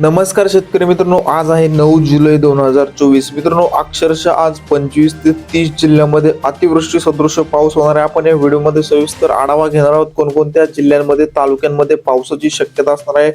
नमस्कार शेतकरी मित्रांनो आज आहे नऊ जुलै दोन हजार चोवीस. मित्रांनो अक्षरशः आज पंचवीस ते तीस जिल्ह्यामध्ये अतिवृष्टी सदृश पाऊस होणार आहे. आपण या व्हिडिओमध्ये सविस्तर आढावा घेणार आहोत. कोणकोणत्या जिल्ह्यांमध्ये तालुक्यांमध्ये पावसाची शक्यता असणार आहे?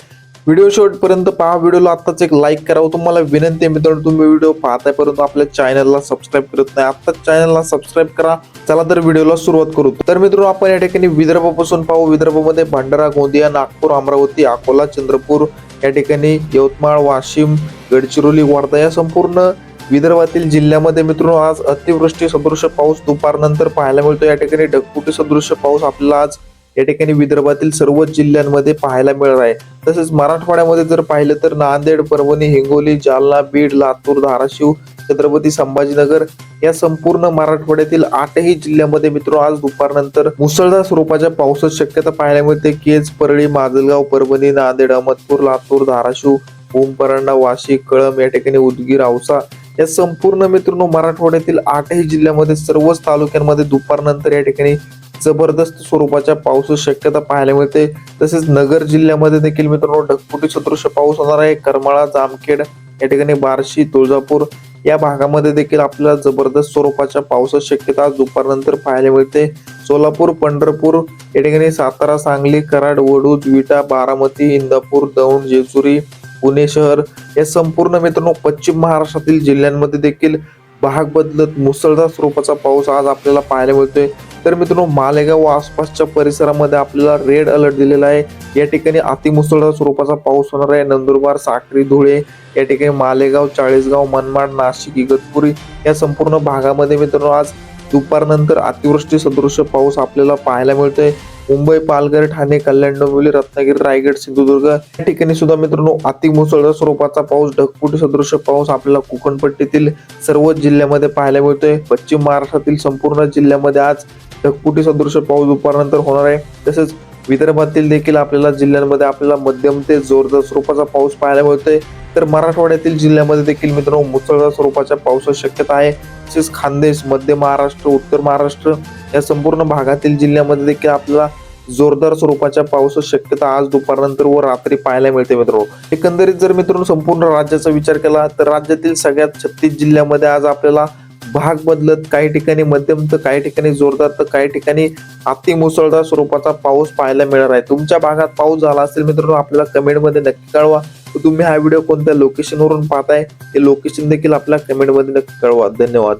व्हिडिओ शेवटपर्यंत पहा. व्हिडिओला आत्ताच एक लाईक करावं तुम्हाला विनंती आहे मित्रांनो तुम्ही व्हिडिओ पाहताय परंतु आपल्या चॅनलला सबस्क्राईब करत नाही. आत्ताच चॅनलला सबस्क्राईब करा. चला तर व्हिडिओला सुरुवात करू. तर मित्रांनो आपण या ठिकाणी विदर्भापासून पाहू. विदर्भामध्ये भंडारा गोंदिया नागपूर अमरावती अकोला चंद्रपूर या ठिकाणी यवतमाळ वाशिम गडचिरोली वर्धा या संपूर्ण विदर्भातील जिल्ह्यामध्ये मित्रांनो आज अतिवृष्टी सदृश पाऊस दुपारनंतर पाहायला मिळतो. या ठिकाणी ढगफुटी सदृश पाऊस आपल्याला आज या ठिकाणी विदर्भातील सर्वच जिल्ह्यांमध्ये पाहायला मिळणार आहे. तसेच मराठवाड्यामध्ये जर पाहिलं तर नांदेड परभणी हिंगोली जालना बीड लातूर धाराशिव छत्रपती संभाजीनगर या संपूर्ण मराठवाड्यातील आठही जिल्ह्यामध्ये मित्र आज दुपारनंतर मुसळधार स्वरूपाच्या पावसाची शक्यता पाहायला मिळते. केज परळी माजलगाव परभणी नांदेड अहमदपूर लातूर धाराशिव ओमपरांडा वाशी कळम या ठिकाणी उदगीर औसा या संपूर्ण मित्रांनो मराठवाड्यातील आठही जिल्ह्यामध्ये सर्वच तालुक्यांमध्ये दुपारनंतर या ठिकाणी जबरदस्त स्वरूपाच्या पावसाची शक्यता पाहायला मिळते. तसेच नगर जिल्ह्यामध्ये देखील मित्रांनो ढगफुटी सदृश पाऊस होणार आहे. करमाळा जामखेड या ठिकाणी बार्शी तुळजापूर या भागामध्ये देखील आपल्याला जबरदस्त स्वरूपाच्या पावसाची शक्यता आज दुपारनंतर पाहायला मिळते. सोलापूर पंढरपूर या ठिकाणी सातारा सांगली कराड वडूज विटा बारामती इंदापूर दौंड जेजुरी पुणे शहर या संपूर्ण मित्रांनो पश्चिम महाराष्ट्रातील जिल्ह्यांमध्ये देखील भाग बदलत मुसळधार स्वरूपाचा पाऊस आज आपल्याला पाहायला मिळतोय. तर मित्रांनो मालेगाव व आसपासच्या परिसरामध्ये आपल्याला रेड अलर्ट दिलेला आहे. या ठिकाणी अतिमुसळधार स्वरूपाचा पाऊस होणार आहे. नंदुरबार साक्री धुळे या ठिकाणी मालेगाव चाळीसगाव मनमाड नाशिक इगतपुरी या संपूर्ण भागामध्ये मित्रांनो आज दुपारनंतर अतिवृष्टी सदृश पाऊस आपल्याला पाहायला मिळतोय. मुंबई पालघर ठाणे कल्याण डोंबिवली रत्नागिरी रायगड सिंधुदुर्ग या ठिकाणी सुद्धा मित्रांनो अतिमुसळधार स्वरूपाचा पाऊस ढगफुटी सदृश पाऊस आपल्याला कोकणपट्टीतील सर्वच जिल्ह्यामध्ये पाहायला मिळतोय. पश्चिम महाराष्ट्रातील संपूर्ण जिल्ह्यामध्ये आज ढगफुटी सदृश पाऊस दुपारनंतर होणार आहे. तसेच विदर्भातील देखील आपल्याला जिल्ह्यांमध्ये आपल्याला मध्यम ते जोरदार स्वरूपाचा पाऊस पाहायला मिळतोय. तर मराठवाड्यातील जिल्ह्यामध्ये देखील मित्रांनो मुसळधार स्वरूपाच्या पावसाची शक्यता आहे. तसेच खानदेश मध्य महाराष्ट्र उत्तर महाराष्ट्र या संपूर्ण भागातील जिल्ह्यामध्ये देखील आपल्याला जोरदार स्वरूपाच्या पावसाची शक्यता आज दुपारनंतर व रात्री पाहायला मिळते मित्रांनो. एकंदरीत जर मित्रांनो संपूर्ण राज्याचा विचार केला तर राज्यातील सगळ्यात छत्तीस जिल्ह्यामध्ये आज आपल्याला भाग बदलत काही ठिकाणी मध्यम तर काही ठिकाणी जोरदार तर काही ठिकाणी अति मुसळधार स्वरूपाचा पाऊस पाहायला मिळणार आहे. तुमच्या भागात पाऊस झाला असेल मित्रांनो आपल्याला कमेंटमध्ये नक्की कळवा. तुम्ही हा व्हिडिओ कोणत्या लोकेशनवरून पाहताय ते लोकेशन देखील आपल्या कमेंटमध्ये नक्की कळवा. धन्यवाद.